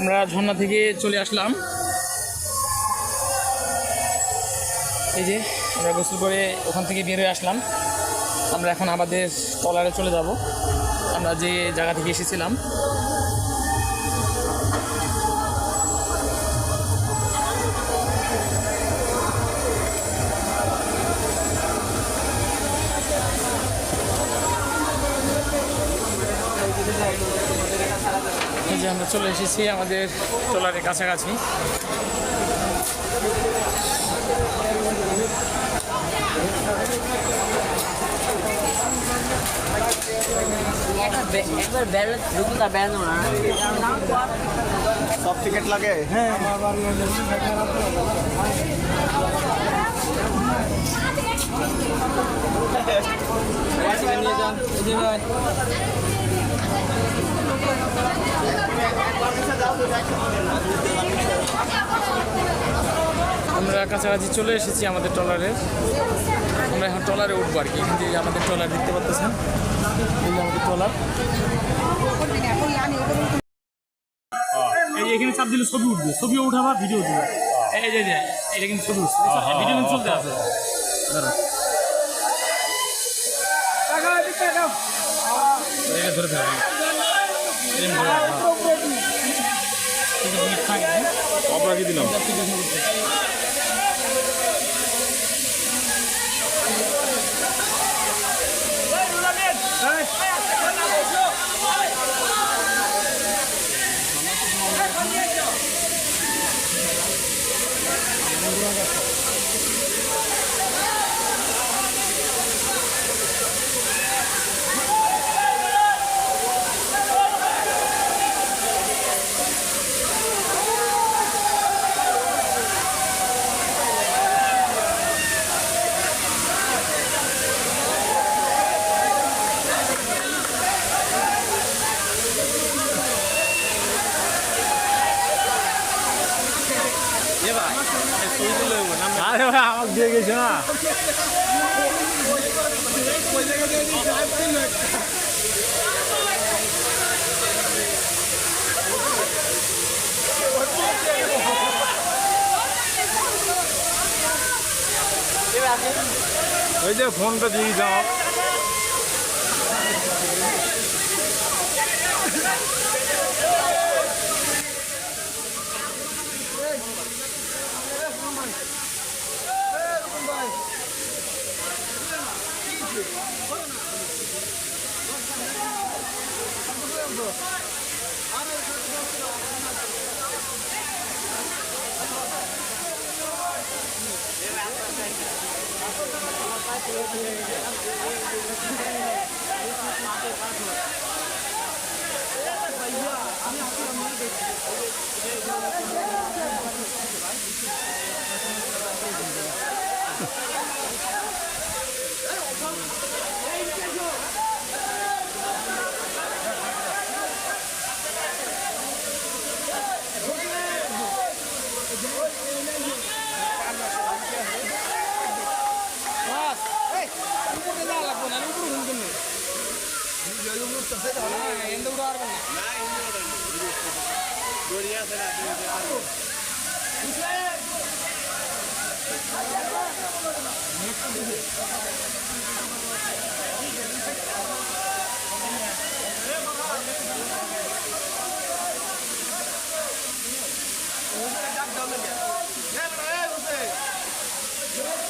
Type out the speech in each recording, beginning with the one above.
আমরা ঝর্ণা থেকে চলে আসলাম। এই যে, আমরা গোসল করে ওখান থেকে বের হয়ে আসলাম। আমরা এখন আমাদের তলারে চলে যাব। আমরা যে জায়গা থেকে এসেছিলাম আমরা চলে এসেছি আমাদের ট্রলারের কাছাকাছি। একবার না। সব টিকিট লাগে? হ্যাঁ আমরা কাছাকাছি চলে এসেছি আমাদের ট্রলারের আমরা এখন ট্রলারে উঠবো আর কি। থেকে আমাদের ট্রলার দেখতে পাচ্ছেন এই আমাদের ট্রলার। এই এখানে চাপ দিলে ছবি উঠবে। ছবি উঠাবা ভিডিও উঠবে এই যে যে এটা কিন্তু ছবি উঠছে। ভিডিও কিন্তু চলতে আছে। এটা ধরে ফেলো। হ্যাঁ? অপরাধী দিলাম আরে ভাই আমাকে দিয়ে গেছে না ওই যে ফোনটা দিয়ে যাও ভাইয়া আমি எந்த வீடாக இருக்கும் டாக்டர்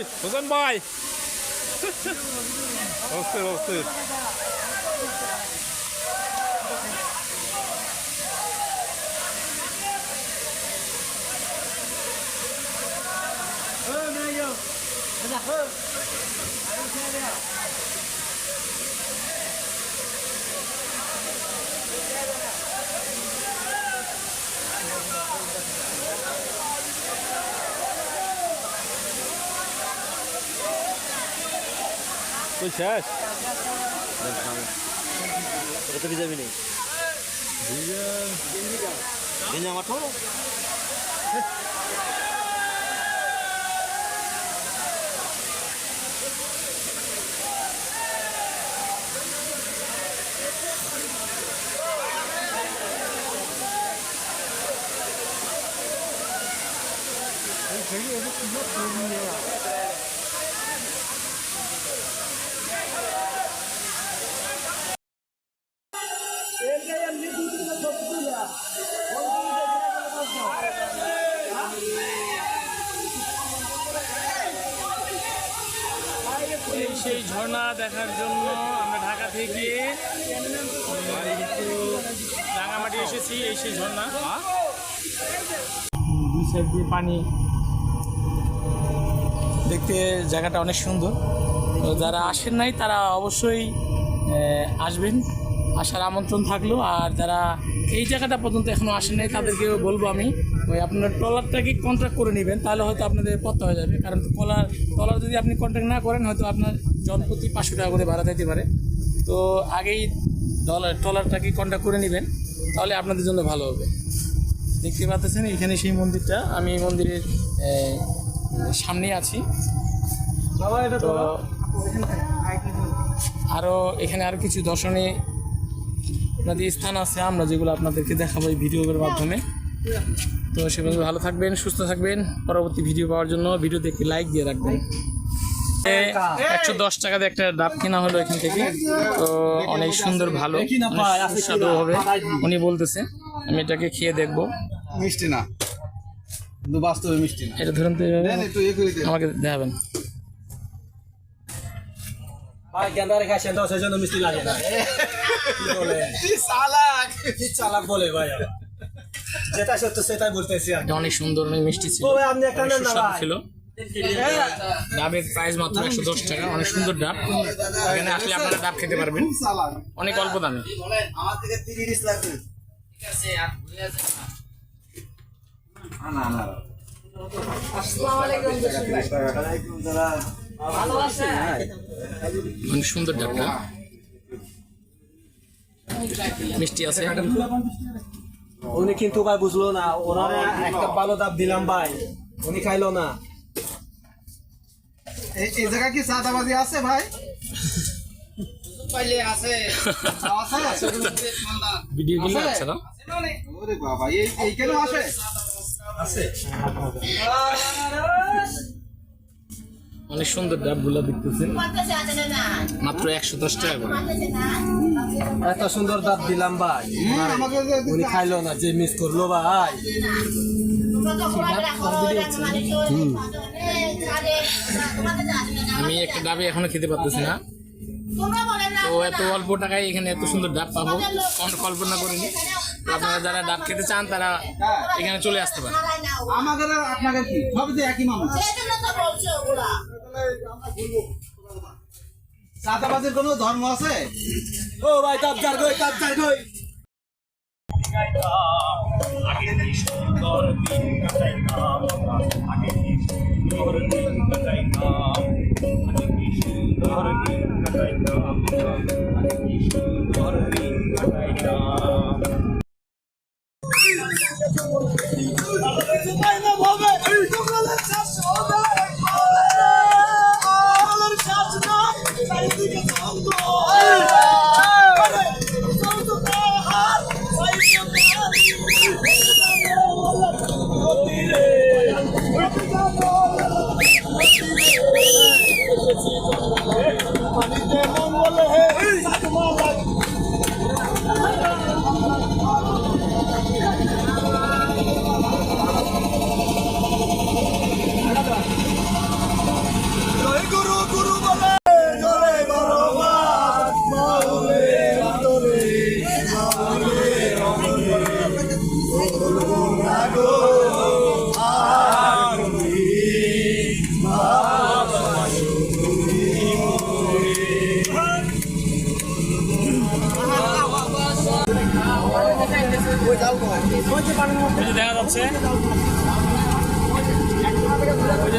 ওই হোসেন ভাই। অস্থির অস্থির। তুই শেষ এটা ভিজাবি নেই ভিজা মাঠো এই ঝর্ণা দেখার জন্য আমরা ঢাকা থেকে রাঙামাটি এসেছি, এই সেই ঝর্ণা। দুই সাইড দিয়ে পানি। দেখতে জায়গাটা অনেক সুন্দর। যারা আসেন নাই, তারা অবশ্যই আসবেন। আসার আমন্ত্রণ থাকল। আর যারা এই জায়গাটা পর্যন্ত এখনও আসেন নাই, তাদেরকেও বলব আমি। ওই আপনার ট্রলারটা কি কন্ট্রাক্ট করে নেবেন তাহলে হয়তো আপনাদের পথ হয়ে যাবে। কারণ ট্রলার ট্রলার যদি আপনি কন্ট্রাক্ট না করেন হয়তো আপনার জনপ্রতি পাঁচশো টাকা করে ভাড়া দিতে পারে। তো আগেই ডলার ট্রলারটাকে কন্ট্রাক্ট করে নেবেন তাহলে আপনাদের জন্য ভালো হবে। দেখতে পাচ্ছেন এখানে সেই মন্দিরটা আমি এই মন্দিরের সামনেই আছি। তো আরও এখানে আরও কিছু দর্শনীয় নদী স্থান আছে আমরা যেগুলো আপনাদেরকে দেখাবো এই ভিডিওর মাধ্যমে। তো সেগুলো ভালো থাকবেন সুস্থ থাকবেন। পরবর্তী ভিডিও পাওয়ার জন্য ভিডিওতে একটি লাইক দিয়ে রাখবেন। একশো দশ টাকা দিয়ে একটা ডাব কেনা হলো এখান থেকে। তো অনেক সুন্দর ভালো সুস্বাদু হবে। উনি বলতেছে আমি এটাকে খেয়ে দেখব। মিষ্টি না। বাস্তবে মিষ্টি না। এটা ধরুন তো ইয়ে আমাকে দেখাবেন। ভাই গেন্দারে খাইছেন তো সেই জন্য মিষ্টি লাগে না। কি বলে চালাক কি চালাক বলে ভাই। যেটা সত্য সেটাই বলতেছি এটা অনেক সুন্দর অনেক মিষ্টি ছিল। ভাই, আপনি একটা নেন না ভাই। ছিল। ডাবের প্রাইস মাত্র একশো দশ টাকা অনেক সুন্দর ডাব। এখানে আসলে আপনারা ডাব খেতে পারবেন। অনেক অল্প দামে। আমার থেকে তিরিশ লাগবে না না অনেক সুন্দর ডাবটা। মিষ্টি আছে। উনি কিন্তু ভাই বুঝলো না ওনার একটা ভালো দাব দিলাম ভাই উনি খাইলো না। এই এই জায়গা কি চাঁদাবাজি আছে ভাই? আছে। ভিডিও গুলো আছে? না? ওরে বাবা এই এই কেন আসে অনেক সুন্দর ডাবগুলো দেখতেছেন মাত্র একশো দশ টাকা করে। এত সুন্দর ডাব দিলাম ভাই। উনি খাইলো না, যে মিস করল ভাই। আমি একটা ডাবে এখনও খেতে পারতেছি না। তো এত অল্প টাকায় এখানে এত সুন্দর ডাব পাবো। কখনো কল্পনা করিনি। আপনারা যারা ডাব খেতে চান, তারা এখানে চলে আসতে পারেন। আমাদের আপনাদের কি? একই চাঁদাবাজির কোনো ধর্ম আছে ও ভাই গই দাব যার গই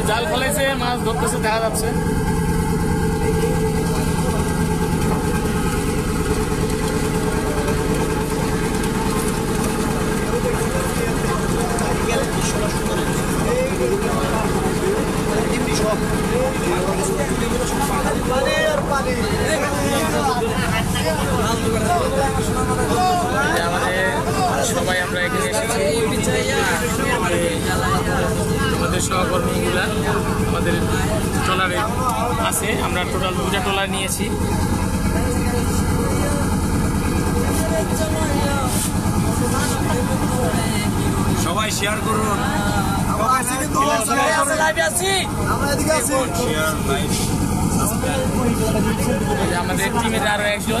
জাল ফেলাইছে মাছ ধরতেছে দেখা যাচ্ছে যে আমাদের সবাই আমরা এখানে এসেছি আমাদের সহকর্মীগুলা আমাদের ট্রলারে আছে। আমরা টোটাল দুটা ট্রলার নিয়েছি। সবাই শেয়ার করুন। আমাদের টিমের আরও একজন।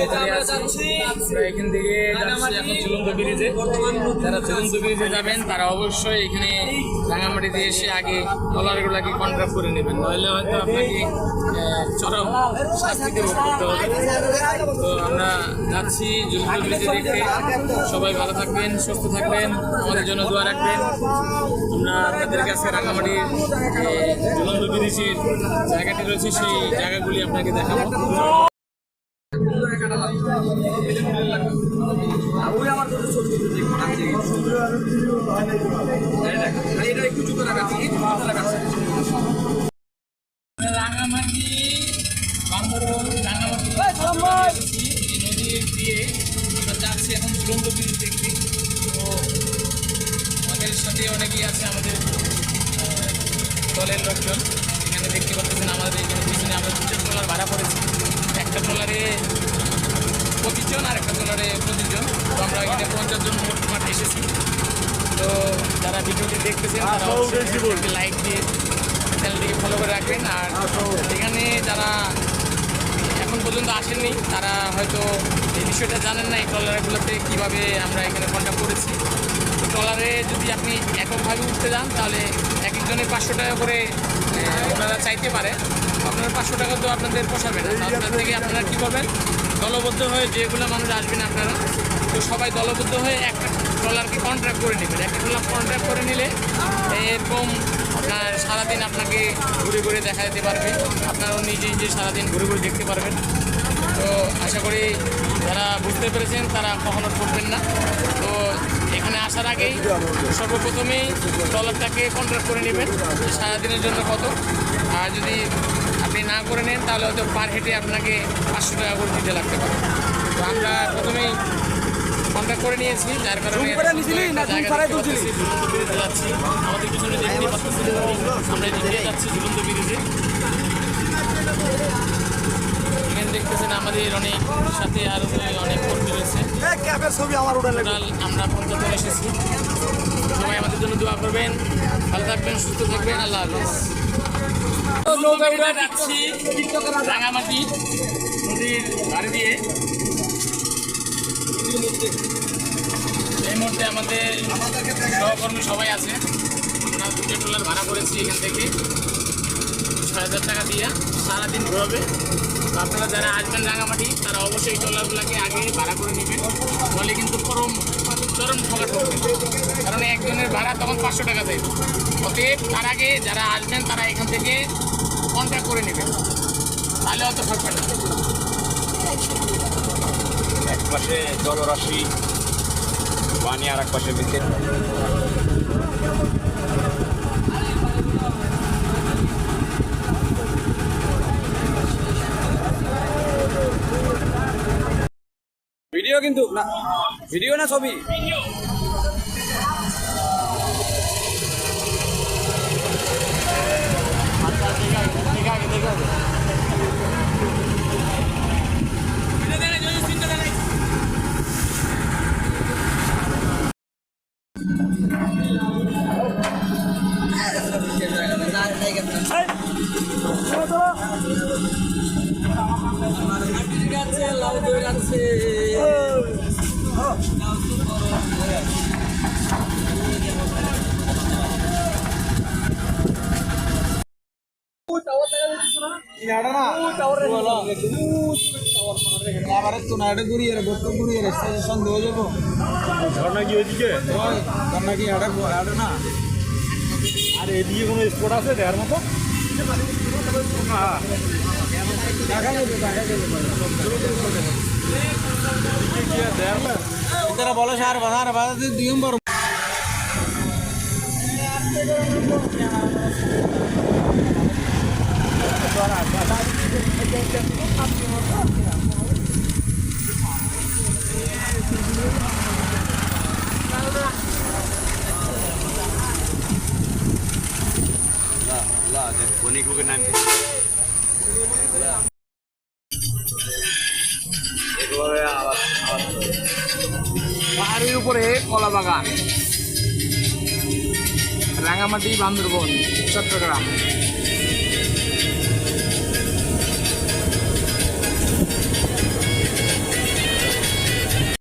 ভিতরে আছি। আমরা ঝুলন্ত ব্রিজে। যাবেন, তারা অবশ্যই এখানে রাঙামাটিতে এসে আগে ট্রলারগুলোকে কন্ট্রাক্ট করে নেবেন। নইলে হয়তো আপনাকে চরম শাস্তিতে ভোগ করতে হবে। তো আমরা যাচ্ছি ঝুলন্ত ব্রিজে দেখতে। সবাই ভালো থাকবেন, সুস্থ থাকবেন, আমাদের জন্য দোয়া রাখবেন। আমরা আপনাদের কাছে রাঙামাটির যে ঝুলন্ত ব্রিজের জায়গাটি রয়েছে, সেই জায়গাগুলি আপনাকে দেখাবো। দলের লোকজন এখানে দেখতে পাচ্ছেন আমাদের এখানে পিছনে আমরা দুটো ট্রলার ভাড়া করেছি। একটা ট্রলারে পঁচিশ জন আর একটা ট্রলারে পঁচিশ জন তো আমরা এখানে পঞ্চাশ জন মোট মাঠ এসেছি। তো যারা ভিডিওটি দেখতেছেন তারা লাইক দিয়ে চ্যানেলটিকে ফলো করে রাখবেন। আর এখানে যারা এখন পর্যন্ত আসেননি। তারা হয়তো এই বিষয়টা জানেন না, এই ট্রলারগুলোতে কীভাবে আমরা এখানে কন্ট্যাক্ট করেছি। তো ট্রলারে যদি আপনি এককভাবে উঠতে যান, তাহলে এক একজনের পাঁচশো টাকা করে ওনারা চাইতে পারে। আপনার পাঁচশো টাকা তো আপনাদের পোষাবে না। আপনার থেকে আপনারা কী করবেন? দলবদ্ধ হয়ে যেগুলো মানুষ আসবেন আপনারা, তো সবাই দলবদ্ধ হয়ে একটা ট্রলারকে কন্ট্রাক্ট করে নেবেন। একটা ট্রলার কন্ট্রাক্ট করে নিলে এরকম আপনার সারাদিন আপনাকে ঘুরে ঘুরে দেখা যেতে পারবে। আপনারাও নিজে নিজে সারাদিন ঘুরে ঘুরে দেখতে পারবেন। তো আশা করি যারা বুঝতে পেরেছেন, তারা কখনো করবেন না। তো এখানে আসার আগেই সর্বপ্রথমেই ট্রলারটাকে কন্ট্রাক্ট করে নেবেন সারাদিনের জন্য কত। আর যদি আপনি না করে নেন, তাহলে হয়তো পার হেঁটে আপনাকে পাঁচশো টাকা করে দিতে লাগতে পারে। তো আমরা প্রথমেই কন্ট্যাক্ট করে নিয়েছি যার কারণে যাচ্ছি। আমাদের পিছনে দেখতে পাচ্ছি আমরা এদিকে যাচ্ছি ঝুলন্ত ব্রিজে এখানে দেখতেছেন আমাদের অনেক সাথে আরও অনেক কর্মী রয়েছে। আমরা পঞ্চান্ন এসেছি। সবাই আমাদের জন্য দোয়া করবেন। ভালো থাকবেন সুস্থ থাকবেন। আল্লাহ হাফিজ। যাচ্ছি। রাঙামাটি নদীর ধারে দিয়ে। এই মুহূর্তে আমাদের সহকর্মী সবাই আছে। আমরা দুটো ট্রলার ভাড়া করেছি এখান থেকে। ছয় হাজার টাকা দিয়ে সারাদিন ঘোরাবে। আপনারা যারা আসবেন রাঙামাটি, তারা অবশ্যই ট্রলারগুলোকে আগে ভাড়া করে নেবেন। বলে কিন্তু চরম চরম ঠকা ঠকবে কারণ একজনের ভাড়া তখন পাঁচশো টাকা দেয়। অতএব তার আগে যারা আসবেন, তারা এখান থেকে কন্ট্যাক্ট করে নেবেন। তাহলে অত ঠকবেন না পাশে জলরাশি পানি আর এক পাশে বিদ্যুৎ ভিডিও কিন্তু না ভিডিও না ছবি? জায়গা তো না এটা ঘুরিয়ে বক্ত ঘুরিয়ে সন্দেহ যাব। ঝর্ণা কি ওইদিকে? ঝর্ণা কি এটা এটা না। আর এদিকে কোনো স্পট আছে দেখার মতো? বলে সার বাজার বাধা দুই নম্বর অনেক লোকের নাম পাহাড়ের উপরে কলা বাগান। রাঙামাটি বান্দরবন চট্টগ্রাম।